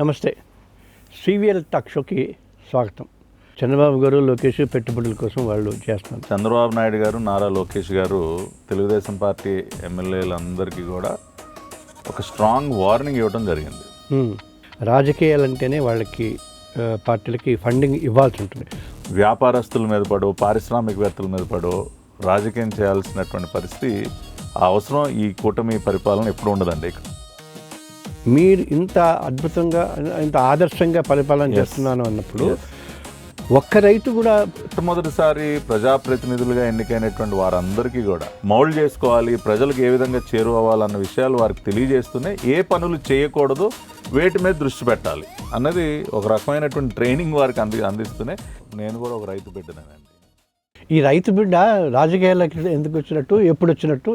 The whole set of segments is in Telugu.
నమస్తే. సివిఎల్ టాక్ షోకి స్వాగతం. చంద్రబాబు గారు లోకేష్ పెట్టుబడుల కోసం వాళ్ళు చేస్తున్నారు. చంద్రబాబు నాయుడు గారు నారా లోకేష్ గారు తెలుగుదేశం పార్టీ ఎమ్మెల్యేలందరికీ కూడా ఒక స్ట్రాంగ్ వార్నింగ్ ఇవ్వడం జరిగింది. రాజకీయాలంటేనే వాళ్ళకి పార్టీలకి ఫండింగ్ ఇవ్వాల్సి ఉంటుంది. వ్యాపారస్తుల మీద పడో పారిశ్రామికవేత్తల మీద పడో రాజకీయం చేయాల్సినటువంటి పరిస్థితి ఆ అవసరం ఈ కూటమి పరిపాలన ఎప్పుడు ఉండదండి ఇక్కడ మీరు ఇంత అద్భుతంగా ఇంత ఆదర్శంగా పరిపాలన. చేస్తున్నాను అన్నప్పుడు ఒక్క రైతు కూడా మొట్టమొదటిసారి ప్రజాప్రతినిధులుగా ఎన్నికైనటువంటి వారందరికీ కూడా మౌల్డ్ చేసుకోవాలి ప్రజలకు ఏ విధంగా చేరువవ్వాలన్న విషయాలు వారికి తెలియజేస్తూనే ఏ పనులు చేయకూడదు వేటి మీద దృష్టి పెట్టాలి అన్నది ఒక రకమైనటువంటి ట్రైనింగ్ వారికి అంది అందిస్తూనే నేను కూడా ఒక రైతు బిడ్డనేనండి ఈ రైతు బిడ్డ రాజకీయాలకు ఎందుకు వచ్చినట్టు ఎప్పుడు వచ్చినట్టు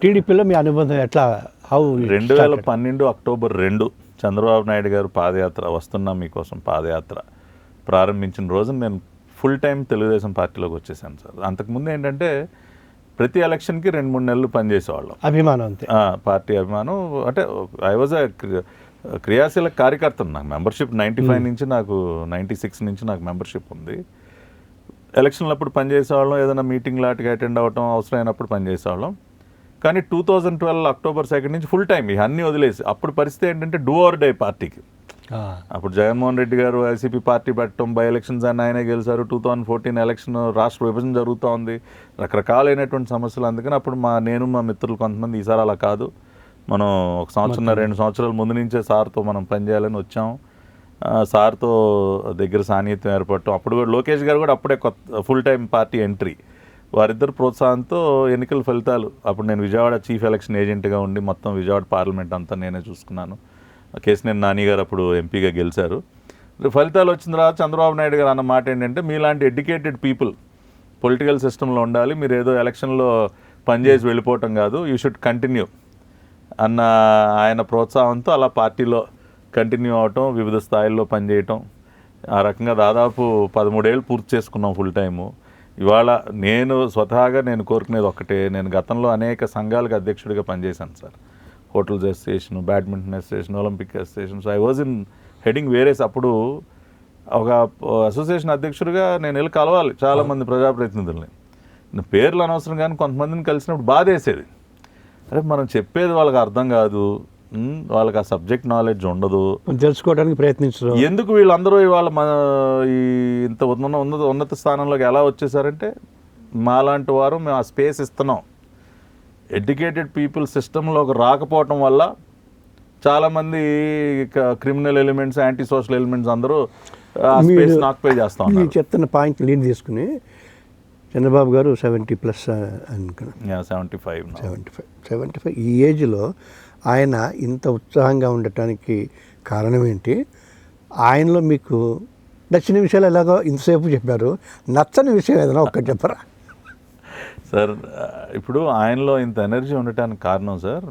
టీడీపీలో మీ అనుబంధం ఎట్లా హౌ రెండు వేల పన్నెండు అక్టోబర్ రెండు చంద్రబాబు నాయుడు గారు పాదయాత్ర వస్తున్నా మీకోసం పాదయాత్ర ప్రారంభించిన రోజు నేను ఫుల్ టైం తెలుగుదేశం పార్టీలోకి వచ్చేసాను సార్. అంతకుముందు ఏంటంటే ప్రతి ఎలక్షన్కి రెండు మూడు నెలలు పనిచేసేవాళ్ళం. అభిమానం అంతే. పార్టీ అభిమానం అంటే ఐ వాజ్ క్రియాశీల కార్యకర్తను నాకు మెంబర్షిప్ నైంటీ ఫైవ్ నుంచి నాకు నైంటీ సిక్స్ నుంచి నాకు మెంబర్షిప్ ఉంది. ఎలక్షన్లప్పుడు పనిచేసేవాళ్ళం ఏదైనా మీటింగ్ లాంటికి అటెండ్ అవ్వటం అవసరమైనప్పుడు పనిచేసేవాళ్ళం. కానీ two thousand twelve October second నుంచి ఫుల్ టైం ఇక అన్నీ వదిలేసి అప్పుడు పరిస్థితి ఏంటంటే డూ ఆర్ డే పార్టీకి. అప్పుడు జగన్మోహన్ రెడ్డి గారు వైసీపీ పార్టీ పెట్టడం బై ఎలక్షన్స్ అని ఆయనే గెలిచారు. టూ థౌజండ్ ఫోర్టీన్ ఎలక్షన్ రాష్ట్ర విభజన జరుగుతూ ఉంది. రకరకాలైనటువంటి సమస్యలు అందుకని అప్పుడు మా నేను మా మిత్రులు కొంతమంది ఈసారి అలా కాదు. మనం ఒక సంవత్సరం రెండు సంవత్సరాల ముందు నుంచే సార్తో మనం పనిచేయాలని వచ్చాం. ఆ, సార్తో దగ్గర సాన్నిహిత్యం ఏర్పడటం. అప్పుడు కూడా లోకేష్ గారు కూడా అప్పుడే కొత్త ఫుల్ టైం పార్టీ ఎంట్రీ వారిద్దరు ప్రోత్సాహంతో ఎన్నికల ఫలితాలు. అప్పుడు నేను విజయవాడ చీఫ్ ఎలక్షన్ ఏజెంట్గా ఉండి మొత్తం విజయవాడ పార్లమెంట్ అంతా నేనే చూసుకున్నాను. కేసినేని నాని గారు అప్పుడు ఎంపీగా గెలిచారు. ఫలితాలు వచ్చిన తర్వాత చంద్రబాబు నాయుడు గారు అన్న మాట ఏంటంటే మీలాంటి ఎడ్యుకేటెడ్ పీపుల్ పొలిటికల్ సిస్టంలో ఉండాలి. మీరు ఏదో ఎలక్షన్లో పనిచేసి వెళ్ళిపోవటం కాదు. యూ షుడ్ కంటిన్యూ అన్న ఆయన ప్రోత్సాహంతో అలా పార్టీలో కంటిన్యూ అవటం వివిధ స్థాయిల్లో పనిచేయటం. ఆ రకంగా దాదాపు పదమూడేళ్ళు పూర్తి చేసుకున్నాం ఫుల్ టైము ఇవాళ నేను స్వతహాగా నేను కోరుకునేది ఒక్కటే నేను గతంలో అనేక సంఘాలకు అధ్యక్షుడిగా పనిచేశాను sir. Hotels association badminton association Olympic association so I was in heading various అప్పుడు ఒక అసోసియేషన్ అధ్యక్షుడిగా నేను వెళ్ళి కలవాలి చాలామంది ప్రజాప్రతినిధుల్ని. పేర్లు అనవసరం కానీ కొంతమందిని కలిసినప్పుడు బాధేసేది. అరే మనం చెప్పేది వాళ్ళకి అర్థం కాదు. వాళ్ళకి ఆ సబ్జెక్ట్ నాలెడ్జ్ ఉండదు. తెలుసుకోవడానికి ప్రయత్నించరు. ఎందుకు వీళ్ళందరూ ఇవాళ మన ఈ ఇంత ఉన్న ఉన్నత ఉన్నత స్థానంలోకి ఎలా వచ్చేసారంటే మాలాంటి వారు మేము ఆ స్పేస్ ఇస్తున్నాం. ఎడ్యుకేటెడ్ పీపుల్ సిస్టంలోకి రాకపోవటం వల్ల చాలామంది criminal elements anti social elements అందరూ చేస్తా మీరు చెప్తున్న పాయింట్ లీడ్ తీసుకుని చంద్రబాబు గారు సెవెంటీ ప్లస్ అనుకున్నాను. Seventy five seventy five. Seventy five. ఈ ఏజ్లో ఆయన ఇంత ఉత్సాహంగా ఉండటానికి కారణం ఏంటి ఆయనలో మీకు నచ్చిన విషయాలు ఎలాగో ఇంతసేపు చెప్పారు. నచ్చని విషయం ఏదైనా ఒక్కటి చెప్పరా? సార్ ఇప్పుడు ఆయనలో ఇంత ఎనర్జీ ఉండటానికి కారణం సార్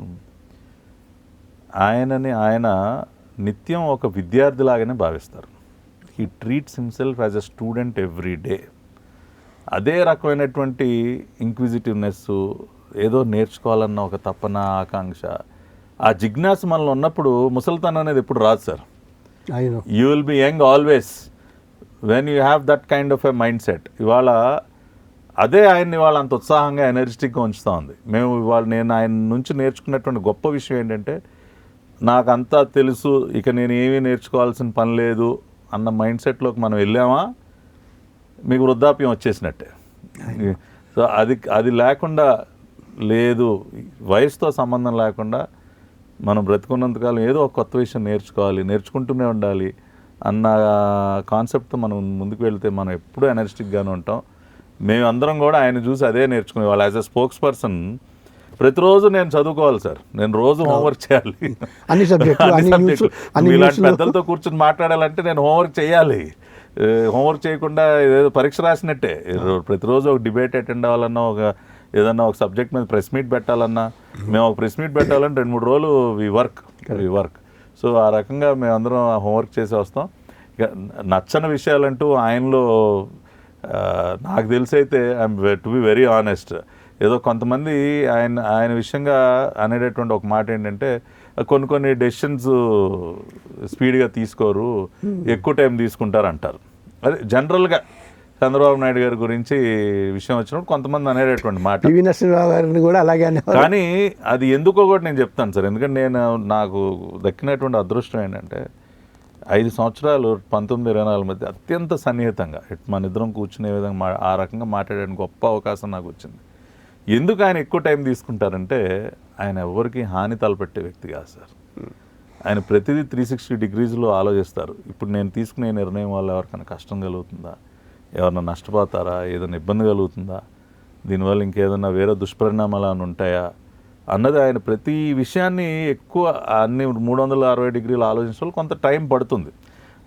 ఆయనని ఆయన నిత్యం ఒక విద్యార్థిలాగానే భావిస్తారు. He treats himself as a student every day అదే రకమైనటువంటి ఇంక్విజిటివ్నెస్ ఏదో నేర్చుకోవాలన్న ఒక తపన ఆకాంక్ష. ఆ జిజ్ఞాస మనలో ఉన్నప్పుడు ముసలితనం అనేది ఎప్పుడు రాదు sir. You will be young always when you have that kind of a mind set ఇవాళ అదే ఆయన్ని ఇవాళ అంత ఉత్సాహంగా ఎనర్జెటిక్గా ఉంచుతూ ఉంది. మేము ఇవాళ నేను ఆయన నుంచి నేర్చుకున్నటువంటి గొప్ప విషయం ఏంటంటే నాకంతా తెలుసు ఇక నేను ఏమీ నేర్చుకోవాల్సిన పని లేదు అన్న మైండ్ సెట్లోకి మనం వెళ్ళామా? మీకు వృద్ధాప్యం వచ్చేసినట్టే. సో అది అది లేకుండా లేదు. వయసుతో సంబంధం లేకుండా మనం బ్రతుకున్నంతకాలం ఏదో ఒక కొత్త విషయం నేర్చుకోవాలి నేర్చుకుంటూనే ఉండాలి అన్న కాన్సెప్ట్తో మనం ముందుకు వెళ్తే మనం ఎప్పుడూ ఎనర్జెటిక్గానే ఉంటాం. మేమందరం కూడా ఆయన చూసి అదే నేర్చుకునే వాళ్ళు. యాజ్ ఎ స్పోక్స్ పర్సన్ ప్రతిరోజు నేను చదువుకోవాలి సార్. నేను రోజు హోంవర్క్ చేయాలి. అన్ని సబ్జెక్టులు, ఇలాంటి. పెద్దలతో కూర్చొని మాట్లాడాలంటే నేను హోంవర్క్ చేయాలి. హోంవర్క్ చేయకుండా ఏదో పరీక్ష రాసినట్టే. రో- ప్రతిరోజు ఒక డిబేట్ అటెండ్ అవ్వాలన్నా ఒక ఏదన్నా ఒక సబ్జెక్ట్ మీద ప్రెస్ మీట్ పెట్టాలన్నా మేము ఒక ప్రెస్ మీట్ పెట్టాలంటే రెండు మూడు రోజులు we work we work so ఆ రకంగా మేము అందరం హోంవర్క్ చేసి వస్తాం. ఇక నచ్చని విషయాలంటూ ఆయనలో నాకు తెలిసి అయితే I'm to be very honest ఏదో కొంతమంది ఆయన ఆయన విషయంగా అనేటటువంటి ఒక మాట ఏంటంటే కొన్ని కొన్ని డెసిషన్స్ స్పీడ్గా తీసుకోరు ఎక్కువ టైం తీసుకుంటారు అంటారు అదే జనరల్గా చంద్రబాబు నాయుడు గారి గురించి విషయం వచ్చినప్పుడు కొంతమంది అనేటటువంటి మాట. పివి నరసింహరావు గారిని కూడా అలాగే కానీ అది ఎందుకో కూడా నేను చెప్తాను సార్. ఎందుకంటే నేను నాకు దక్కినటువంటి అదృష్టం ఏంటంటే ఐదు సంవత్సరాలు పంతొమ్మిది ఇరవై నాలుగు మధ్య అత్యంత సన్నిహితంగా ఇట్ మన ఇద్దరం కూర్చునే విధంగా మా ఆ రకంగా మాట్లాడడానికి గొప్ప అవకాశం నాకు వచ్చింది. ఎందుకు ఆయన ఎక్కువ టైం తీసుకుంటారంటే ఆయన ఎవరికి హాని తలపెట్టే వ్యక్తి కాదు సార్. ఆయన ప్రతిదీ త్రీ సిక్స్టీ డిగ్రీస్లో ఆలోచిస్తారు. ఇప్పుడు నేను తీసుకునే నిర్ణయం వల్ల ఎవరికైనా కష్టం కలుగుతుందా? ఎవరైనా నష్టపోతారా? ఏదైనా ఇబ్బంది కలుగుతుందా? దీనివల్ల ఇంకేదైనా వేరే దుష్పరిణామాలు అని ఉంటాయా? అన్నది ఆయన ప్రతి విషయాన్ని ఎక్కువ అన్ని మూడు వందల అరవై డిగ్రీలు ఆలోచించడం కొంత టైం పడుతుంది.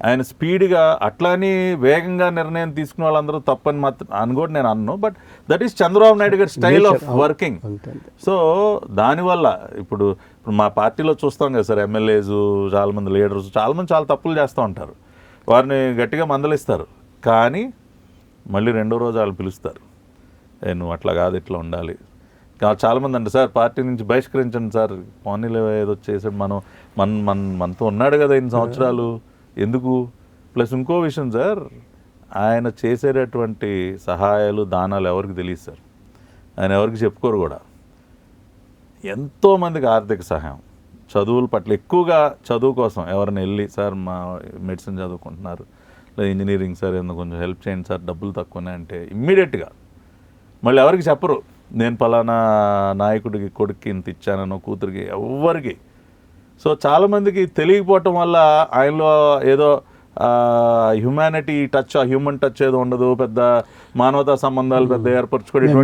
ఆయన స్పీడ్గా అట్లాని వేగంగా నిర్ణయం తీసుకునే వాళ్ళందరూ తప్పని మాత్రం అని కూడా నేను అన్ను. But that is Chandrababu Naidu గారి స్టైల్ ఆఫ్ వర్కింగ్. సో దానివల్ల ఇప్పుడు ఇప్పుడు మా పార్టీలో చూస్తాం కదా సార్ ఎమ్మెల్యేస్ చాలామంది లీడర్స్ చాలామంది చాలా తప్పులు చేస్తూ ఉంటారు. వారిని గట్టిగా మందలిస్తారు. కానీ మళ్ళీ రెండో రోజు వాళ్ళు పిలుస్తారు. నువ్వు అట్లా కాదు ఇట్లా ఉండాలి. చాలామంది అంటే సార్ పార్టీ నుంచి బహిష్కరించండి సార్. పోనీలో ఏదో చేసాడు మనం మన మన మనతో ఉన్నాడు కదా ఇన్ని సంవత్సరాలు. ఎందుకు? ప్లస్ ఇంకో విషయం సార్ ఆయన చేసేటటువంటి సహాయాలు దానాలు ఎవరికి తెలియదు సార్. ఆయన ఎవరికి చెప్పుకోరు కూడా. ఎంతోమందికి ఆర్థిక సహాయం. చదువుల పట్ల ఎక్కువగా చదువు కోసం ఎవరిని వెళ్ళి సార్ మా మెడిసిన్ చదువుకుంటున్నారు లేదా ఇంజనీరింగ్ సార్ ఏమన్నా కొంచెం హెల్ప్ చేయండి సార్ డబ్బులు తక్కువనే అంటే ఇమ్మీడియట్గా. మళ్ళీ ఎవరికి చెప్పరు నేను పలానా నాయకుడికి కొడుక్కి ఇంత ఇచ్చానో కూతురికి ఎవ్వరికి సో చాలామందికి తెలియకపోవటం వల్ల ఆయనలో ఏదో హ్యుమానిటీ టచ్ హ్యూమన్ టచ్ ఏదో ఉండదు పెద్ద మానవతా సంబంధాలు పెద్ద ఏర్పరచుకోవడం గా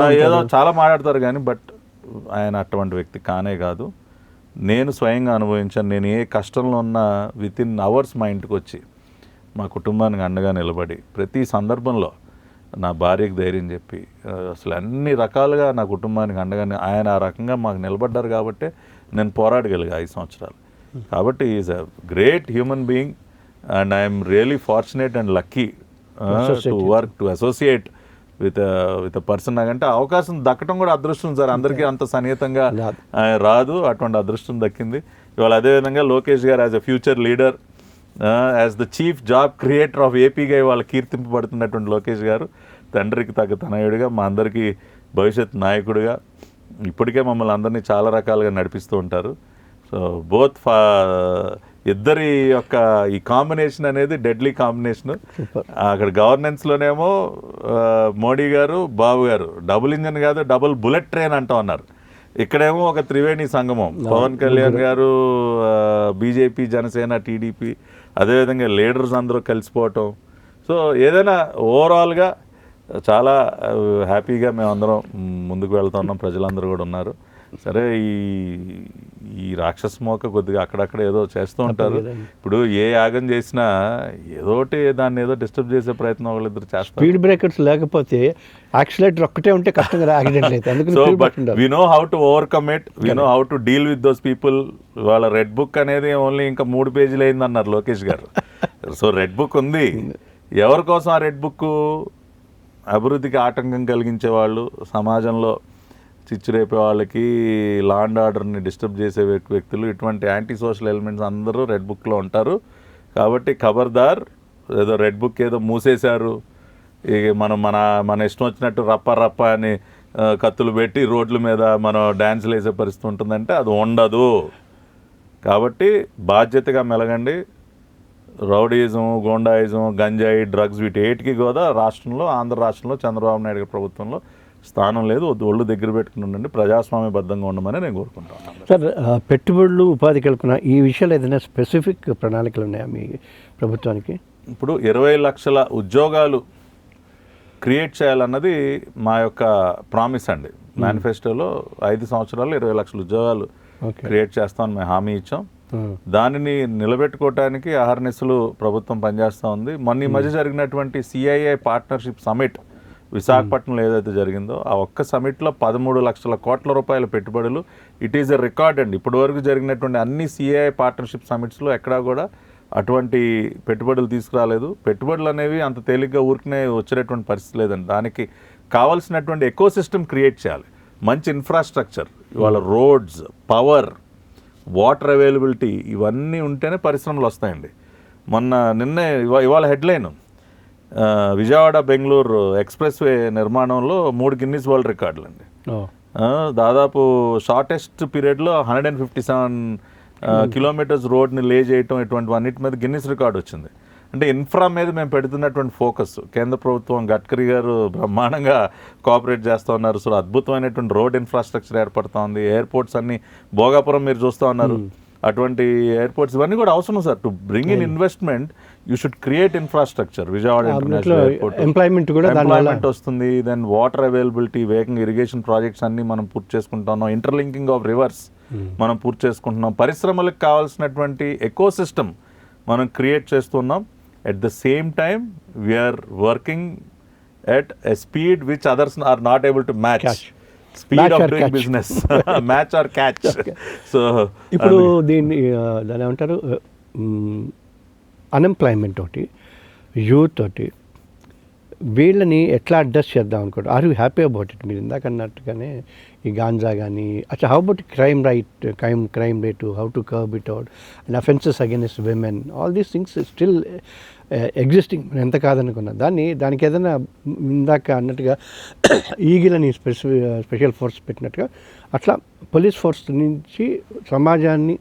ఆ, ఏదో. చాలా మాట్లాడతారు కానీ బట్ ఆయన అటువంటి వ్యక్తి కానే కాదు నేను స్వయంగా అనుభవించాను నేను ఏ కష్టంలో ఉన్నా విత్ ఇన్ అవర్స్ మా ఇంటికి వచ్చి మా కుటుంబానికి అండగా నిలబడి ప్రతి సందర్భంలో నా భార్యకి ధైర్యం చెప్పి ఆ, అసలు అన్ని రకాలుగా నా కుటుంబానికి అండగా ఆయన ఆ రకంగా మాకు నిలబడ్డారు కాబట్టి నేను పోరాడగలిగా ఐదు సంవత్సరాలు. కాబట్టి is a great human being and I'm really fortunate and lucky to work to associate with with person నాకంటే అవకాశం దక్కడం కూడా అదృష్టం సార్. అందరికీ అంత. సన్నిహితంగా రాదు. అటువంటి అదృష్టం దక్కింది. ఇవాళ అదేవిధంగా లోకేష్ గారు as a future leader as the chief job creator of ఏపీగా ఇవాళ కీర్తింపబడుతున్నటువంటి లోకేష్ గారు తండ్రికి తగ్గ తనయుడిగా మా అందరికీ భవిష్యత్ నాయకుడిగా ఇప్పటికే మమ్మల్ని అందరినీ చాలా రకాలుగా నడిపిస్తూ ఉంటారు. సో బోత్ ఫా ఇద్దరి యొక్క ఈ కాంబినేషన్ అనేది డెడ్లీ కాంబినేషన్. అక్కడ గవర్నెన్స్లోనేమో మోడీ గారు బాబు గారు. డబుల్ ఇంజన్ కాదు డబుల్ బుల్లెట్ ట్రైన్ అంటూ ఉన్నారు. ఇక్కడేమో ఒక త్రివేణి సంగమం. పవన్ కళ్యాణ్ గారు బీజేపీ జనసేన టీడీపీ అదేవిధంగా లీడర్స్ అందరూ కలిసిపోవటం. సో ఏదైనా ఓవరాల్గా చాలా హ్యాపీగా మేమందరం ముందుకు వెళ్తున్నాం ప్రజలందరూ కూడా ఉన్నారు. సరే ఈ ఈ రాక్షస మోక కొద్దిగా అక్కడక్కడ ఏదో చేస్తూ ఉంటారు. ఇప్పుడు ఏ యాగం చేసినా ఏదోటి దాన్ని ఏదో డిస్టర్బ్ చేసే ప్రయత్నం వాళ్ళిద్దరు చేస్తారు. స్పీడ్ బ్రేకర్స్ లేకపోతే యాక్సిలేటర్ ఒక్కటే ఉంటే కష్టంగా యాక్సిడెంట్ అయితే. అందుకని so but. We know how to overcome it we know how to deal with those people వాళ్ళ రెడ్ బుక్ అనేది ఓన్లీ ఇంకా మూడు పేజీలు అయింది అన్నారు లోకేష్ గారు. సో రెడ్ బుక్ ఉంది. ఎవరి కోసం ఆ రెడ్ బుక్ అభివృద్ధికి ఆటంకం కలిగించే వాళ్ళు సమాజంలో చిచ్చురేపే వాళ్ళకి లా అండ్ ఆర్డర్ని డిస్టర్బ్ చేసే వ్యక్తులు ఇటువంటి యాంటీ సోషల్ ఎలిమెంట్స్ అందరూ రెడ్ బుక్లో ఉంటారు. కాబట్టి ఖబర్దార్ ఏదో రెడ్ బుక్ ఏదో మూసేశారు. ఇక మనం మన మన ఇష్టం వచ్చినట్టు రప్ప రప్ప అని కత్తులు పెట్టి రోడ్ల మీద మనం డ్యాన్సులు వేసే పరిస్థితి ఉంటుందంటే అది ఉండదు. కాబట్టి బాధ్యతగా మెలగండి. రౌడీయిజం గోండాయిజం గంజాయి డ్రగ్స్ వీటి ఏటికి కూడా రాష్ట్రంలో ఆంధ్ర రాష్ట్రంలో చంద్రబాబు నాయుడు గారి ప్రభుత్వంలో స్థానం లేదు. ఒళ్ళు దగ్గర పెట్టుకుని ఉండండి. ప్రజాస్వామ్యబద్ధంగా ఉండమని నేను కోరుకుంటాను సార్ పెట్టుబడులు ఉపాధి కల్పన ఈ విషయాలు ఏదైనా స్పెసిఫిక్ ప్రణాళికలు ఉన్నాయా మీ ప్రభుత్వానికి? ఇప్పుడు ఇరవై లక్షల ఉద్యోగాలు క్రియేట్ చేయాలన్నది మా యొక్క ప్రామిస్ అండి. మేనిఫెస్టోలో ఐదు సంవత్సరాలు ఇరవై లక్షల ఉద్యోగాలు క్రియేట్ చేస్తామని మేము హామీ ఇచ్చాం. దానిని నిలబెట్టుకోవటానికి అహర్నిశలు ప్రభుత్వం పనిచేస్తూ ఉంది. మొన్న ఈ మధ్య జరిగినటువంటి సిఐఐ పార్ట్నర్షిప్ సమిట్ విశాఖపట్నంలో ఏదైతే జరిగిందో ఆ ఒక్క సమిట్లో పదమూడు లక్షల కోట్ల రూపాయల పెట్టుబడులు. ఇట్ ఈస్ ఎ రికార్డ్ అండి. ఇప్పటి వరకు జరిగినటువంటి అన్ని సిఐఐ పార్ట్నర్షిప్ సమిట్స్లో ఎక్కడా కూడా అటువంటి పెట్టుబడులు తీసుకురాలేదు. పెట్టుబడులు అనేవి అంత తేలిగ్గా ఊరికనే వచ్చేటటువంటి పరిస్థితి లేదండి. దానికి కావాల్సినటువంటి ఎకో సిస్టమ్ క్రియేట్ చేయాలి. మంచి ఇన్ఫ్రాస్ట్రక్చర్ ఇవాళ రోడ్స్ పవర్ వాటర్ అవైలబిలిటీ ఇవన్నీ ఉంటేనే పరిశ్రమలు వస్తాయండి. మొన్న నిన్నే ఇవా ఇవాళ headline. Vijayawada Bengaluru express way నిర్మాణంలో మూడు గిన్నీస్ వరల్డ్ రికార్డులు అండి దాదాపు షార్టెస్ట్ పీరియడ్లో hundred and fifty seven kilometres రోడ్ని lay చేయటం ఇటువంటి అన్నిటి మీద గిన్నిస్ రికార్డ్ వచ్చింది అంటే ఇన్ఫ్రా మీద మేము పెడుతున్నటువంటి ఫోకస్ కేంద్ర ప్రభుత్వం గడ్కరీ గారు బ్రహ్మాండంగా కోఆపరేట్ చేస్తూ ఉన్నారు. సో అద్భుతమైనటువంటి రోడ్ ఇన్ఫ్రాస్ట్రక్చర్ ఏర్పడుతూ ఉంది. ఎయిర్పోర్ట్స్ అన్ని భోగాపురం మీరు చూస్తూ ఉన్నారు. అటువంటి ఎయిర్పోర్ట్స్ ఇవన్నీ కూడా అవసరం sir. To bring in investment you should create infrastructure Vijayawada అన్నిట్లో ఇంటర్నేషనల్ ఎయిర్పోర్ట్ ఎంప్లాయ్మెంట్ కూడా దానివల్ల ఎంప్లాయ్మెంట్ వస్తుంది. దెన్ వాటర్ అవైలబిలిటీ వేగంగా ఇరిగేషన్ ప్రాజెక్ట్స్ అన్ని మనం పూర్తి చేసుకుంటున్నాం. ఇంటర్లింకింగ్ ఆఫ్ రివర్స్ మనం పూర్తి చేసుకుంటున్నాం. పరిశ్రమలకు కావాల్సినటువంటి ఎకో సిస్టమ్ మనం క్రియేట్ చేస్తున్నాం at the same time we're working at a speed which others are not able to match Catch. Speed Match or doing catch. Business match or catch so ఇప్పుడు దీన్ని దాని ఏమంటారు? అన్ఎంప్లాయ్మెంట్ తోటి యూత్ తోటి వీళ్ళని ఎట్లా అడ్రస్ చేద్దాం అనుకోండి are you happy about it మీరు ఇందాక అన్నట్టుగానే ఈ గాంజా కానీ అచ్చా how about crime right crime crime rate how to curb it out and offences against women all these things still existing ఎంత కాదనుకున్నా. దాన్ని దానికి ఏదైనా ఇందాక అన్నట్టుగా ఈగిలని స్పెసిఫి స్పెషల్ ఫోర్స్ పెట్టినట్టుగా అట్లా పోలీస్ ఫోర్స్ నుంచి సమాజాన్ని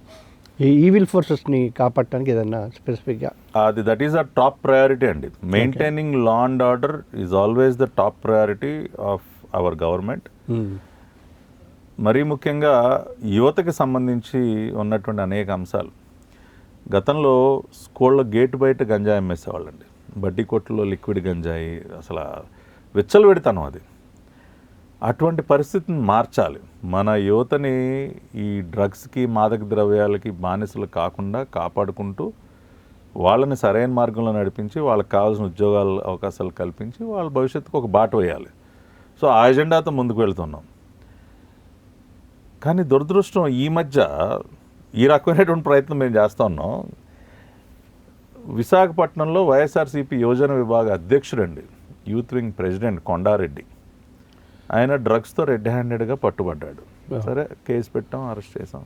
ఈ ఈవిల్ ఫోర్సెస్ని కాపాడటానికి ఏదైనా స్పెసిఫిక్గా అది that is a top priority అండి. Maintaining law and order is always the top priority of our government మరీ ముఖ్యంగా యువతకి సంబంధించి ఉన్నటువంటి అనేక అంశాలు. గతంలో స్కూళ్ళ గేటు బయట గంజాయి అమ్మేసేవాళ్ళండి. బడ్డీ కొట్టులో లిక్విడ్ గంజాయి అసలు వెచ్చలు పెడతాను అది. అటువంటి పరిస్థితిని మార్చాలి. మన యువతని ఈ డ్రగ్స్కి మాదక ద్రవ్యాలకి బానిసలు కాకుండా కాపాడుకుంటూ వాళ్ళని సరైన మార్గంలో నడిపించి వాళ్ళకి కావాల్సిన ఉద్యోగాల అవకాశాలు కల్పించి వాళ్ళ భవిష్యత్తుకు ఒక బాట వేయాలి. సో ఆ ఎజెండాతో ముందుకు వెళ్తున్నాం. కానీ దురదృష్టం ఈ మధ్య ఈ రకమైనటువంటి ప్రయత్నం మేము చేస్తూ ఉన్నాం. విశాఖపట్నంలో వైఎస్ఆర్సీపీ యోజన విభాగ అధ్యక్షుడండి యూత్ వింగ్ ప్రెసిడెంట్ కొండారెడ్డి. ఆయన డ్రగ్స్తో రెడ్ హ్యాండెడ్గా పట్టుబడ్డాడు. సరే కేసు పెట్టాం అరెస్ట్ చేసాం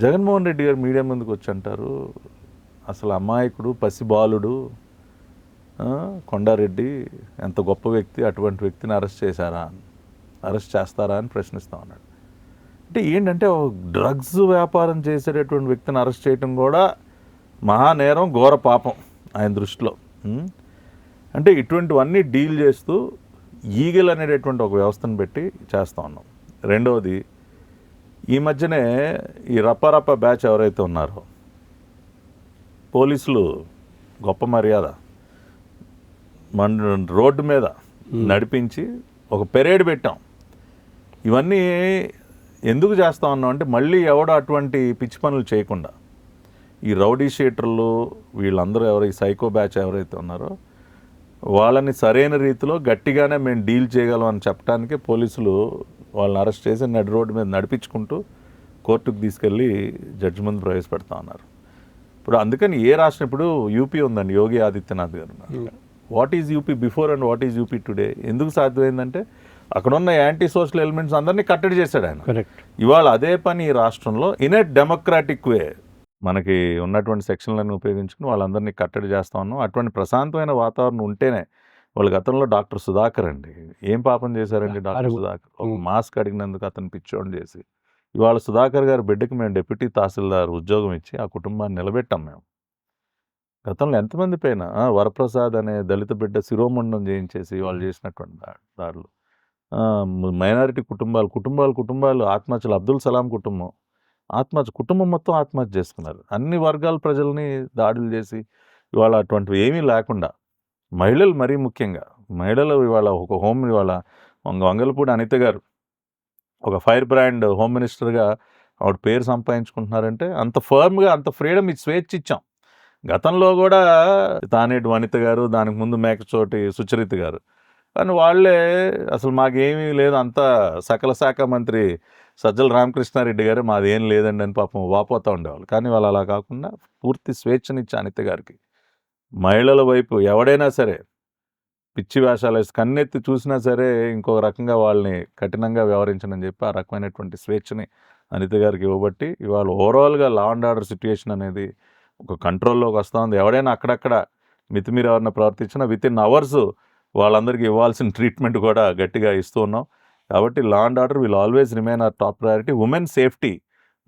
జగన్మోహన్ రెడ్డి గారు మీడియా ముందుకు వచ్చి అంటారు అసలు అమాయకుడు పసిబాలుడు కొండారెడ్డి ఎంత గొప్ప వ్యక్తి అటువంటి వ్యక్తిని అరెస్ట్ చేశారా? అరెస్ట్ చేస్తారా? అని ప్రశ్నిస్తా ఉన్నాడు. అంటే ఏంటంటే డ్రగ్స్ వ్యాపారం చేసేటటువంటి వ్యక్తిని అరెస్ట్ చేయటం కూడా మహానేరం ఘోర పాపం ఆయన దృష్టిలో? అంటే ఇటువంటివన్నీ డీల్ చేస్తూ ఈగల్ అనేటటువంటి ఒక వ్యవస్థను పెట్టి చేస్తూ ఉన్నాం. రెండవది ఈ మధ్యనే ఈ రప్పరప్ప బ్యాచ్ ఎవరైతే ఉన్నారో పోలీసులు గొప్ప మర్యాద. మన రోడ్డు మీద నడిపించి ఒక పెరేడ్ పెట్టాం. ఇవన్నీ ఎందుకు చేస్తా ఉన్నాం అంటే మళ్ళీ ఎవడో అటువంటి పిచ్చి పనులు చేయకుండా. ఈ రౌడీ షీటర్లు వీళ్ళందరూ ఎవరు ఈ సైకో బ్యాచ్ ఎవరైతే ఉన్నారో వాళ్ళని సరైన రీతిలో గట్టిగానే మేము డీల్ చేయగలం అని చెప్పడానికే పోలీసులు వాళ్ళని అరెస్ట్ చేసి నడి రోడ్డు మీద నడిపించుకుంటూ కోర్టుకు తీసుకెళ్ళి జడ్జి ముందు ప్రవేశపెడతా ఉన్నారు. ఇప్పుడు అందుకని ఏ రాష్ట్రం ఇప్పుడు యూపీ ఉందండి యోగి ఆదిత్యనాథ్ గారు what is UP before and what is UP today? ఎందుకు సాధ్యమైందంటే అక్కడ ఉన్న యాంటీ సోషల్ ఎలిమెంట్స్ అందరినీ కట్టడి చేశాడు ఆయన. ఇవాళ అదే పని ఈ రాష్ట్రంలో ఇన్ ఏ డెమోక్రాటిక్ వే మనకి ఉన్నటువంటి సెక్షన్లను ఉపయోగించుకుని వాళ్ళందరినీ కట్టడి చేస్తా ఉన్నాం. అటువంటి ప్రశాంతమైన వాతావరణం ఉంటేనే వాళ్ళు గతంలో డాక్టర్ సుధాకర్ అండి. ఏం పాపం చేశారండి డాక్టర్. సుధాకర్? ఒక మాస్క్ అడిగినందుకు అతను పిచ్చోని చేసి. ఇవాళ సుధాకర్ గారి బిడ్డకి మేము డిప్యూటీ తహసీల్దార్ ఉద్యోగం ఇచ్చి ఆ కుటుంబాన్ని నిలబెట్టాం మేము. గతంలో ఎంతమంది పైన వరప్రసాద్ అనే దళిత బిడ్డ శిరోముండం చేయించేసి వాళ్ళు చేసినటువంటి దాడులు మైనారిటీ కుటుంబాలు కుటుంబాలు కుటుంబాలు ఆత్మహత్యలు అబ్దుల్ సలాం కుటుంబం. ఆత్మహత్య కుటుంబం మొత్తం ఆత్మహత్య చేసుకున్నారు. అన్ని వర్గాల ప్రజల్ని దాడులు చేసి ఇవాళ అటువంటివి ఏమీ లేకుండా మహిళలు మరీ ముఖ్యంగా మహిళలు ఇవాళ ఒక హోమ్ ఇవాళ వంగ వంగలపూడి అనిత గారు ఒక ఫైర్ బ్రాండ్ హోమ్ మినిస్టర్గా ఆవిడ పేరు సంపాదించుకుంటున్నారంటే అంత ఫర్మ్గా అంత ఫ్రీడమ్ ఇచ్చి స్వేచ్ఛ ఇచ్చాం. గతంలో కూడా తానేటి వనిత గారు దానికి ముందు మేకచోటి సుచరిత గారు కానీ వాళ్ళే అసలు మాకేమీ లేదు. అంతా సకల శాఖ మంత్రి సజ్జల రామకృష్ణారెడ్డి గారు మాది ఏం లేదండి అని పాపం వాపోతూ ఉండేవాళ్ళు. కానీ వాళ్ళు అలా కాకుండా పూర్తి స్వేచ్ఛనిచ్చి అనిత గారికి. మహిళల వైపు ఎవడైనా సరే పిచ్చి వేషాలు వేసి కన్నెత్తి చూసినా సరే ఇంకో రకంగా వాళ్ళని కఠినంగా వ్యవహరించనని చెప్పి ఆ రకమైనటువంటి స్వేచ్ఛని అనిత గారికి ఇవ్వబట్టి ఇవాళ ఓవరాల్గా లా అండ్ ఆర్డర్ సిచ్యుయేషన్ అనేది ఒక కంట్రోల్లోకి వస్తూ ఉంది. ఎవడైనా అక్కడక్కడ మితిమీర ఎవరైనా ప్రవర్తించినా విత్ ఇన్ అవర్స్ వాళ్ళందరికీ ఇవ్వాల్సిన ట్రీట్మెంట్ కూడా గట్టిగా ఇస్తూ ఉన్నాం. కాబట్టి law and order will always remain our top priority. Women safety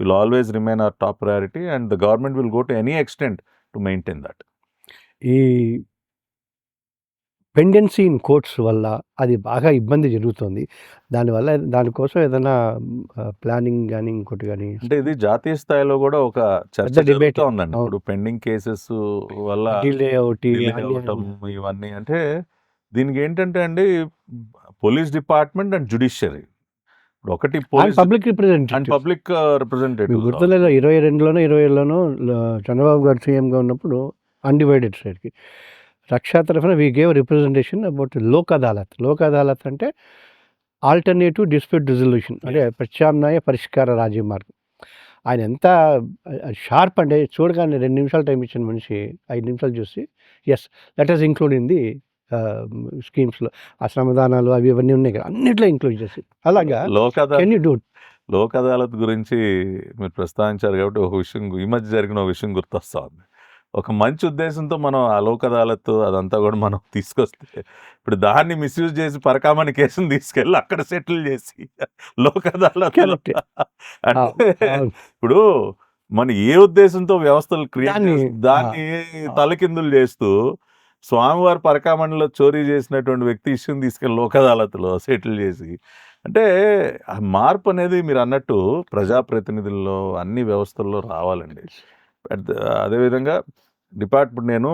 will always remain our top priority and the government will go to any extent to maintain that. ఈ పెండెన్సీ ఇన్ కోర్ట్స్ వల్ల అది బాగా ఇబ్బంది జరుగుతుంది. దానివల్ల దానికోసం ఏదైనా ప్లానింగ్ కానీ ఇంకోటి కానీ అంటే ఇది జాతీయ స్థాయిలో కూడా ఒక చర్చ. జరుగుతూ ఉందండి. ఇప్పుడు పెండింగ్ కేసెస్ వల్ల ఇవన్నీ అంటే దీనికి ఏంటంటే అండి పోలీస్ డిపార్ట్మెంట్ అండ్ జుడిషియరీ ఇప్పుడు ఒకటి పబ్లిక్ అండ్ పబ్లిక్ రిప్రజెంటేటివ్ గుర్తులేదు ఇరవై రెండులోనో ఇరవై చంద్రబాబు గారు సీఎంగా ఉన్నప్పుడు అన్డివైడెడ్ సైడ్కి రక్షా తరఫున we gave representation about Lok Adalat Lok Adalat అంటే ఆల్టర్నేటివ్ డిస్ప్యూట్ రిజల్యూషన్ అంటే ప్రత్యామ్నాయ పరిష్కార రాజ్య మార్గం. ఆయన ఎంత షార్ప్ అంటే చూడగానే రెండు నిమిషాలు టైం ఇచ్చిన మనిషి ఐదు నిమిషాలు చూసి yes let us include in the స్కీమ్స్లో ఆ శ్రమదానాలు అవి ఇవన్నీ ఉన్నాయి కదా అన్నిట్లో ఇంక్లూడ్ చేసి అలాగా? Lok can Adalat you do Lok Adalat గురించి మీరు ప్రస్తావించారు కాబట్టి ఒక విషయం ఈ మధ్య జరిగిన ఒక విషయం గుర్తొస్తా ఉంది ఒక మంచి ఉద్దేశంతో మనం ఆ లోక్ అదాలత్ అదంతా కూడా మనం తీసుకొస్తే ఇప్పుడు దాన్ని మిస్యూజ్ చేసి పరకామణి కేసుని తీసుకెళ్ళి అక్కడ సెటిల్ చేసి లోక్ అదాలత్. అంటే ఇప్పుడు మన ఏ ఉద్దేశంతో వ్యవస్థలు క్రియేట్ దాన్ని తలకిందులు చేస్తూ స్వామివారి పరకామణిలో చోరీ చేసినటువంటి వ్యక్తి ఇష్యూని తీసుకెళ్ళి లోక్ అదాలత్లో సెటిల్ చేసి అంటే ఆ మార్పు అనేది మీరు అన్నట్టు ప్రజాప్రతినిధుల్లో అన్ని వ్యవస్థల్లో రావాలండి. అదేవిధంగా డిపార్ట్మెంట్ నేను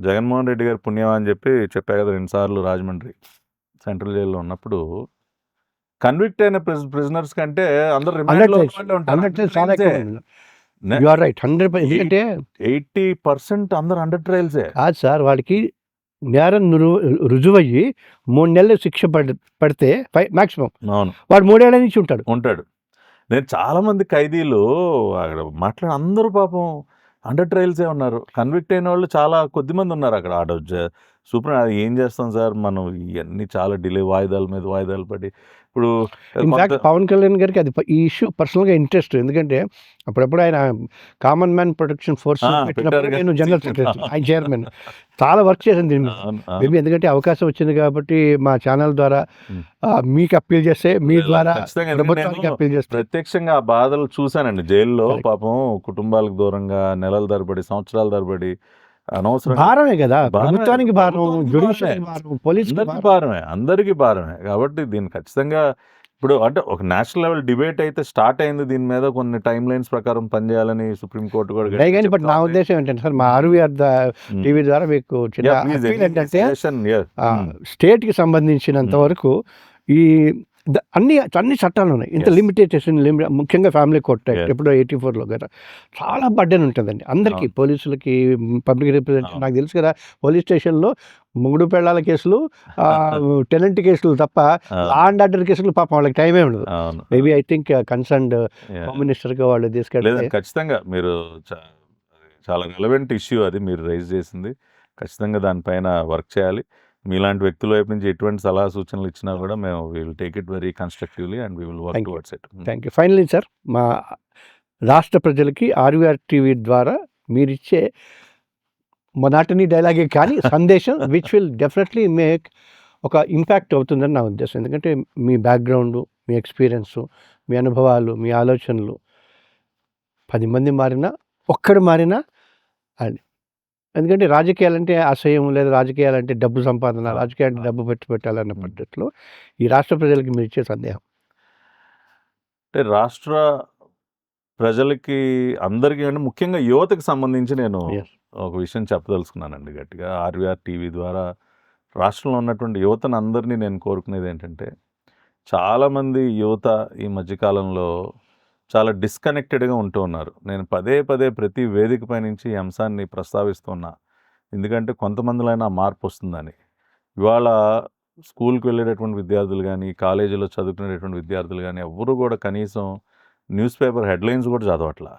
జగన్మోహన్ రెడ్డి గారి పుణ్యం అని చెప్పి చెప్పా కదా రెండుసార్లు రాజమండ్రి సెంట్రల్ జైల్లో ఉన్నప్పుడు కన్విక్ట్ అయిన ప్రిజనర్స్ కంటే అందరు ఎక్కువ యు ఆర్ రైట్ హండ్రెడ్ ఎందుకంటే ఎయిటీ పర్సెంట్ అందరు అండర్ ట్రయల్సే కాదు సార్ వాడికి నేరం రుజువు రుజువయ్యి మూడు నెలలు శిక్ష పడి పడితే మాక్సిమం. అవును. వాడు మూడేళ్ళ నుంచి ఉంటాడు. ఉంటాడు. నేను చాలా మంది ఖైదీలు అక్కడ మాట్లాడి అందరూ పాపం అండర్ ట్రయల్సే ఉన్నారు. కన్విక్ట్ అయిన వాళ్ళు చాలా కొద్ది మంది ఉన్నారు అక్కడ. ఆడ సూపర్ ఏం చేస్తాం సార్? మనం ఇవన్నీ చాలా డిలే వాయిదాల మీద వాయిదాలు పడి ఇప్పుడు పవన్ కళ్యాణ్ గారికి అది ఈ ఇష్యూ పర్సనల్గా ఇంట్రెస్ట్ ఎందుకంటే అప్పుడప్పుడు ఆయన కామన్ మ్యాన్ ప్రొటెక్షన్ ఫోర్స్ నేను. జనరల్ సెక్రటరీ ఆయన చైర్మన్ చాలా వర్క్ చేశాను దీని. మేబీ ఎందుకంటే అవకాశం వచ్చింది కాబట్టి మా ఛానల్ ద్వారా మీకు అప్పీల్ చేస్తే మీ ద్వారా అప్పీల్ చేస్తే ప్రత్యక్షంగా ఆ బాధలు చూశానండి జైల్లో. పాపం కుటుంబాలకు దూరంగా నెలల తరబడి సంవత్సరాల తరబడి అనవసరం భారమే కదా. ప్రభుత్వానికి భారం పోలీస్ అందరికీ భారమే అందరికీ భారమే కాబట్టి దీన్ని ఖచ్చితంగా ఇప్పుడు అంటే ఒక నేషనల్ లెవెల్ డిబేట్ అయితే స్టార్ట్ అయింది దీని మీద కొన్ని టైం లైన్స్ ప్రకారం పనిచేయాలని సుప్రీంకోర్టు కూడా కానీ బట్ నా. ఉద్దేశం ఏంటంటే సార్ మా ఆర్వీఆర్ Hmm. టీవీ ద్వారా మీకు చిన్న ఏంటంటే. ఆ, Hmm. స్టేట్కి సంబంధించినంత Hmm. వరకు ఈ అన్ని అన్ని చట్టాలు ఉన్నాయి ఇంత Yes. లిమిటేషన్ ముఖ్యంగా ఫ్యామిలీ కోర్ట్ యాక్ట్. ఎప్పుడో ఎయిటీ ఫోర్లో కదా. చాలా బర్డెన్ ఉంటుందండి. అందరికీ. పోలీసులకి పబ్లిక్ రిప్రజెంటేటివ్. నాకు తెలుసు కదా పోలీస్ స్టేషన్లో మొగుడు పెళ్ళాల కేసులు టెనెంట్ కేసులు తప్ప లా అండ్ ఆర్డర్ కేసులు పాపం వాళ్ళకి టైమే ఉండదు. మేబీ ఐ థింక్ కన్సర్న్డ్ మినిస్టర్గా వాళ్ళు తీసుకెళ్తే లేదండి ఖచ్చితంగా మీరు చాలా రెలవెంట్ ఇష్యూ అది మీరు రైజ్ చేసింది. ఖచ్చితంగా దానిపైన వర్క్ చేయాలి. మీలాంటి వ్యక్తుల వైపు నుంచి ఎటువంటి సలహా సూచనలు ఇచ్చినా కూడా మేము will take it very constructively and we will work. Towards it thank you finally sir మా రాష్ట్ర ప్రజలకి ఆర్వీఆర్ టీవీ ద్వారా మీరిచ్చే మొనాటనీ డైలాగే కానీ సందేశం విచ్ విల్ డెఫినెట్లీ మేక్ ఒక ఇంపాక్ట్ అవుతుందని నా ఉద్దేశం. ఎందుకంటే మీ బ్యాక్గ్రౌండ్ మీ ఎక్స్పీరియన్స్ మీ అనుభవాలు మీ ఆలోచనలు పది మంది మారినా ఒక్కడు మారినా అది ఎందుకంటే రాజకీయాలంటే అసహ్యం లేదా రాజకీయాలంటే డబ్బు సంపాదన రాజకీయాలంటే డబ్బు పెట్టి పెట్టాలన్న. పద్ధతిలో ఈ రాష్ట్ర ప్రజలకి మీరు ఇచ్చే సందేహం అంటే రాష్ట్ర ప్రజలకి అందరికీ అంటే ముఖ్యంగా యువతకు సంబంధించి నేను. ఒక విషయం చెప్పదలుచుకున్నానండి గట్టిగా ఆర్వీఆర్ టీవీ ద్వారా రాష్ట్రంలో ఉన్నటువంటి యువతను అందరినీ నేను కోరుకునేది ఏంటంటే చాలామంది యువత ఈ మధ్యకాలంలో చాలా డిస్కనెక్టెడ్గా ఉంటూ ఉన్నారు. నేను పదే పదే ప్రతి వేదికపై నుంచి ఈ అంశాన్ని ప్రస్తావిస్తున్నా. ఎందుకంటే కొంతమందిలో మార్పు వస్తుందని. ఇవాళ స్కూల్కి వెళ్ళేటటువంటి విద్యార్థులు కానీ కాలేజీలో చదువుకునేటటువంటి విద్యార్థులు కానీ ఎవరు కూడా కనీసం న్యూస్ పేపర్ హెడ్లైన్స్ కూడా చదవట్లా.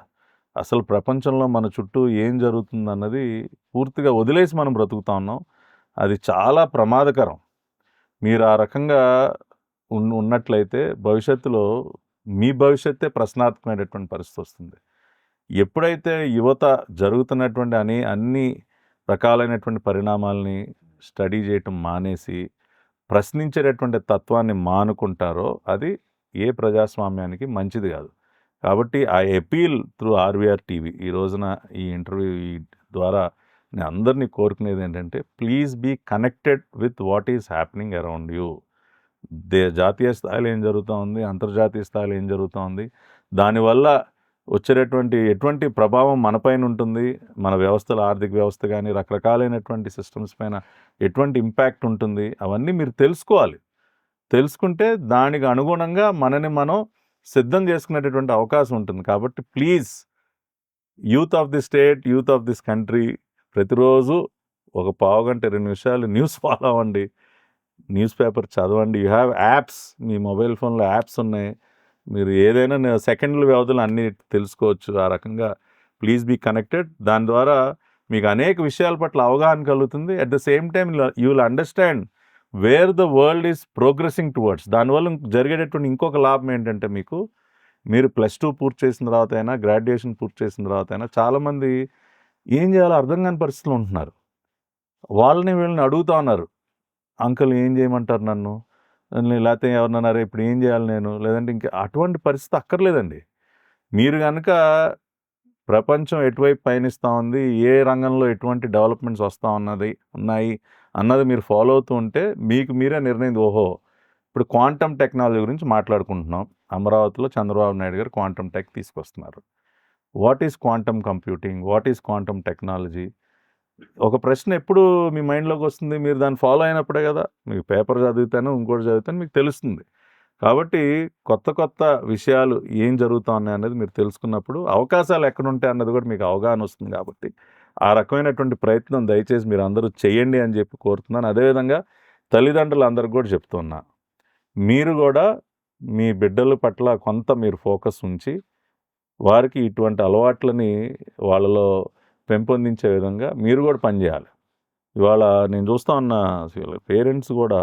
అసలు ప్రపంచంలో మన చుట్టూ ఏం జరుగుతుంది అన్నది పూర్తిగా వదిలేసి మనం బ్రతుకుతా ఉన్నాం. అది చాలా ప్రమాదకరం. మీరు ఆ రకంగా ఉన్ ఉన్నట్లయితే భవిష్యత్తులో మీ భవిష్యత్తే ప్రశ్నార్థకమైనటువంటి పరిస్థితి వస్తుంది. ఎప్పుడైతే యువత జరుగుతున్నటువంటి అని అన్ని రకాలైనటువంటి పరిణామాలని స్టడీ చేయటం మానేసి ప్రశ్నించేటటువంటి తత్వాన్ని మానుకుంటారో అది ఏ ప్రజాస్వామ్యానికి మంచిది కాదు. కాబట్టి ఆ ఎపీల్ త్రూ ఆర్వీఆర్ టీవీ ఈ రోజున ఈ ఇంటర్వ్యూ ద్వారా నేను అందరినీ కోరుకునేది ఏంటంటే please be connected with what is happening around you. They జాతీయ స్థాయిలో ఏం జరుగుతూ ఉంది? అంతర్జాతీయ స్థాయిలో ఏం జరుగుతూ ఉంది? దానివల్ల వచ్చేటటువంటి ఎటువంటి ప్రభావం మనపైన ఉంటుంది? మన వ్యవస్థల ఆర్థిక వ్యవస్థ కానీ రకరకాలైనటువంటి సిస్టమ్స్ పైన ఎటువంటి ఇంపాక్ట్ ఉంటుంది? అవన్నీ మీరు తెలుసుకోవాలి. తెలుసుకుంటే దానికి అనుగుణంగా మనని మనం సిద్ధం చేసుకునేటటువంటి అవకాశం ఉంటుంది. కాబట్టి please youth of the state youth of this country ప్రతిరోజు ఒక పావు గంట రెండు నిమిషాలు న్యూస్ ఫాలో అవ్వండి. న్యూస్ పేపర్ చదవండి. You have apps. Me mobile ఫోన్లో యాప్స్ ఉన్నాయి. మీరు ఏదైనా సెకండ్ల వ్యవధిలో అన్నీ తెలుసుకోవచ్చు ఆ రకంగా. Please be connected. దాని ద్వారా మీకు అనేక విషయాల పట్ల అవగాహన కలుగుతుంది. At the same time you will understand where the world is progressing towards. దానివల్ల జరిగేటటువంటి ఇంకొక లాభం ఏంటంటే మీకు మీరు ప్లస్ టూ పూర్తి చేసిన తర్వాత అయినా గ్రాడ్యుయేషన్ పూర్తి చేసిన తర్వాత అయినా చాలామంది ఏం చేయాలో అర్థం కాని పరిస్థితులు ఉంటున్నారు. వాళ్ళని వీళ్ళని అడుగుతా ఉన్నారు. అంకుల్ ఏం చేయమంటారు నన్ను? లే- లేకపోతే ఎవరినన్నారా ఇప్పుడు ఏం చేయాలి నేను? లేదంటే ఇంకా అటువంటి పరిస్థితి అక్కర్లేదండి. మీరు కనుక ప్రపంచం ఎటువైపు పయనిస్తూ ఉంది ఏ రంగంలో ఎటువంటి డెవలప్మెంట్స్ వస్తూ ఉన్నది ఉన్నాయి అన్నది మీరు ఫాలో అవుతూ ఉంటే మీకు మీరే నిర్ణయం ఓహో ఇప్పుడు క్వాంటమ్ టెక్నాలజీ గురించి మాట్లాడుకుంటున్నాం. అమరావతిలో చంద్రబాబు నాయుడు గారు క్వాంటమ్ టెక్ తీసుకొస్తున్నారు. What is quantum computing? What is quantum technology? ఒక ప్రశ్న ఎప్పుడు మీ మైండ్లోకి వస్తుంది? మీరు దాన్ని ఫాలో అయినప్పుడే కదా! మీకు పేపర్ చదివితేనే ఇంకోటి చదివితే మీకు తెలుస్తుంది. కాబట్టి కొత్త కొత్త విషయాలు ఏం జరుగుతా ఉన్నాయి అనేది మీరు తెలుసుకున్నప్పుడు అవకాశాలు ఎక్కడుంటాయి అన్నది కూడా మీకు అవగాహన వస్తుంది కాబట్టి ఆ రకమైనటువంటి ప్రయత్నం దయచేసి మీరు అందరూ చేయండి అని చెప్పి కోరుతున్నాను. అదేవిధంగా తల్లిదండ్రులు అందరికి కూడా చెప్తున్నా. మీరు కూడా మీ బిడ్డల పట్ల కొంత మీరు ఫోకస్ ఉంచి వారికి ఇటువంటి అలవాట్లని వాళ్ళలో పెంపొందించే విధంగా మీరు కూడా పనిచేయాలి ఇవాళ నేను చూస్తా ఉన్న పేరెంట్స్ కూడా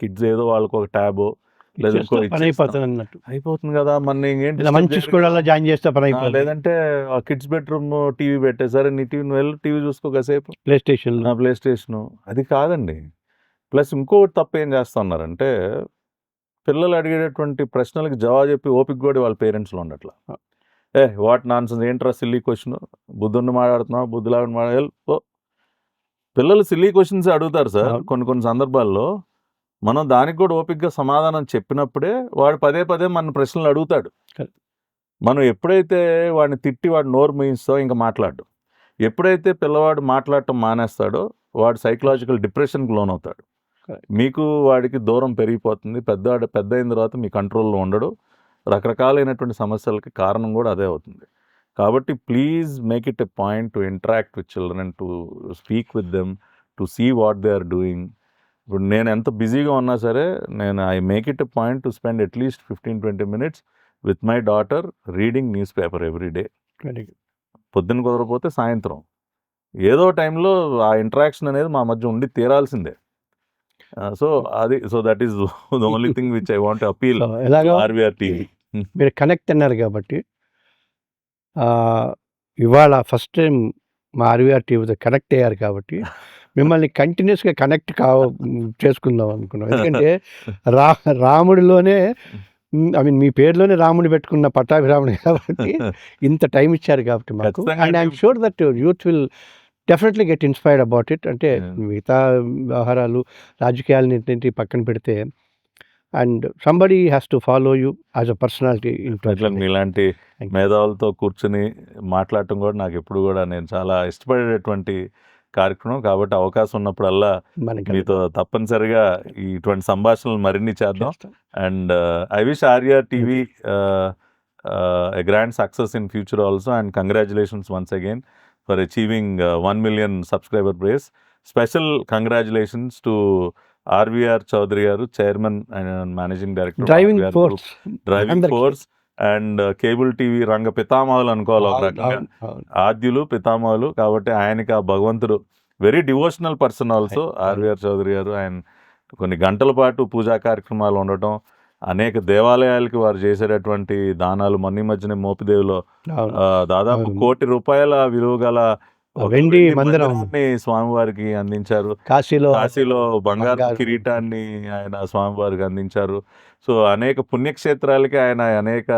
కిడ్స్ ఏదో వాళ్ళకి ఒక ట్యాబో. అయిపోతుంది అయిపోతుంది కదా మన ఇలా మంచి స్కూళ్ళలో జాయిన్ చేస్తే పని అయిపోతుంది. లేదంటే ఆ కిడ్స్ బెడ్రూమ్ టీవీ పెట్టే సరే నీ టీవీ నువ్వు వెళ్ళి టీవీ చూసుకో కాసేపు. ప్లే స్టేషన్ నా ప్లే స్టేషను అది కాదండి. ప్లస్ ఇంకొకటి తప్పు ఏం చేస్తున్నారంటే పిల్లలు అడిగేటటువంటి ప్రశ్నలకు జవాబు చెప్పి ఓపిక కూడా వాళ్ళ పేరెంట్స్లో ఉండట్లా. ఏ వాట్ నాన్సెన్స్? ఏంట్రా సిల్లీ క్వశ్చన్ బుద్ధుని మాట్లాడుతున్నావు? బుద్ధులాగా మాట్లాడాలి పిల్లలు సిల్లీ క్వశ్చన్స్ అడుగుతారు సార్. కొన్ని కొన్ని సందర్భాల్లో మనం దానికి కూడా ఓపికగా సమాధానం చెప్పినప్పుడే వాడు పదే పదే మన ప్రశ్నలు అడుగుతాడు. మనం ఎప్పుడైతే వాడిని తిట్టి వాడు నోరు మూయిస్తాో ఇంకా మాట్లాడు ఎప్పుడైతే పిల్లవాడు మాట్లాడటం మానేస్తాడో వాడు సైకలాజికల్ డిప్రెషన్కి లోనవుతాడు. మీకు వాడికి దూరం పెరిగిపోతుంది. పెద్దవాడు పెద్ద అయిన తర్వాత మీ కంట్రోల్లో ఉండడు. రకరకాలైనటువంటి సమస్యలకి కారణం కూడా అదే అవుతుంది. కాబట్టి please make it a point to interact with children to speak with them to see what they are doing. ఇప్పుడు నేను ఎంత బిజీగా ఉన్నా సరే నేను I make it a point to spend at least fifteen twenty minutes with my daughter reading news paper every day. పొద్దున్న కుదరపోతే సాయంత్రం. ఏదో టైంలో ఆ ఇంటరాక్షన్ అనేది మా మధ్య ఉండి తీరాల్సిందే. సో అది so that is the only thing which I want appeal ఎలాగో ఆర్బీఆర్ టీవీ మీరు కనెక్ట్ అన్నారు కాబట్టి ఇవాళ ఫస్ట్ టైం మా ఆర్వీఆర్ టీవీతో కనెక్ట్ అయ్యారు కాబట్టి మిమ్మల్ని కంటిన్యూస్గా కనెక్ట్ కావ చేసుకుందాం అనుకున్నాం. ఎందుకంటే రా రాముడిలోనే ఐ మీన్ మీ పేరులోనే రాముడి పెట్టుకున్న పట్టాభిరాముడు కాబట్టి ఇంత టైం ఇచ్చారు కాబట్టి మాకు. And. I'm. Sure that youth will definitely get inspired about it అంటే. మిగతా వ్యవహారాలు రాజకీయాలని పక్కన పెడితే and somebody has to follow you as a personality you. మేధావులతో కూర్చుని మాట్లాడటం కూడా నాకు ఎప్పుడు కూడా నేను చాలా ఇష్టపడేటటువంటి కార్యక్రమం కాబట్టి అవకాశం ఉన్నప్పుడల్లా మనకి మీతో తప్పనిసరిగా ఇటువంటి సంభాషణలు మరిన్ని చేద్దాం. And I wish Arya TV a grand success in future also and congratulations once again for achieving one million subscriber base special congratulations to RVR Chowdary గారు chairman and managing director driving force driving. Force and cable TV రంగ పితామహులు అనుకోవాలి ఒక రకంగా. ఆద్యులు పితామహులు కాబట్టి ఆయనకి ఆ భగవంతుడు very devotional person also. RVR Chowdary గారు ఆయన కొన్ని గంటల పాటు పూజా కార్యక్రమాలు ఉండటం అనేక దేవాలయాలకి వారు చేసేటటువంటి దానాలు మొన్న మధ్యనే మోపిదేవిలో దాదాపు. కోటి రూపాయల విలువ గల వెండి మందిరం. మందిరాన్ని స్వామివారికి అందించారు కాశీలో కాశీలో బంగారు. కిరీటాన్ని ఆయన స్వామివారికి అందించారు సో అనేక పుణ్యక్షేత్రాలకి ఆయన అనేక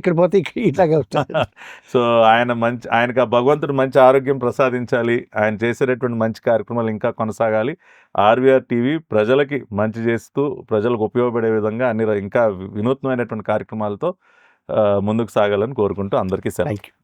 ఇక్కడ పోతే ఇట్లాగే సో ఆయన మంచి ఆయనకు ఆ భగవంతుడు మంచి ఆరోగ్యం ప్రసాదించాలి. ఆయన చేసేటటువంటి మంచి కార్యక్రమాలు ఇంకా కొనసాగాలి. ఆర్వీఆర్ టీవీ ప్రజలకి మంచి చేస్తూ ప్రజలకు ఉపయోగపడే విధంగా అన్ని ఇంకా వినూత్నమైనటువంటి కార్యక్రమాలతో ముందుకు సాగాలని కోరుకుంటూ అందరికీ సెలవు. యూ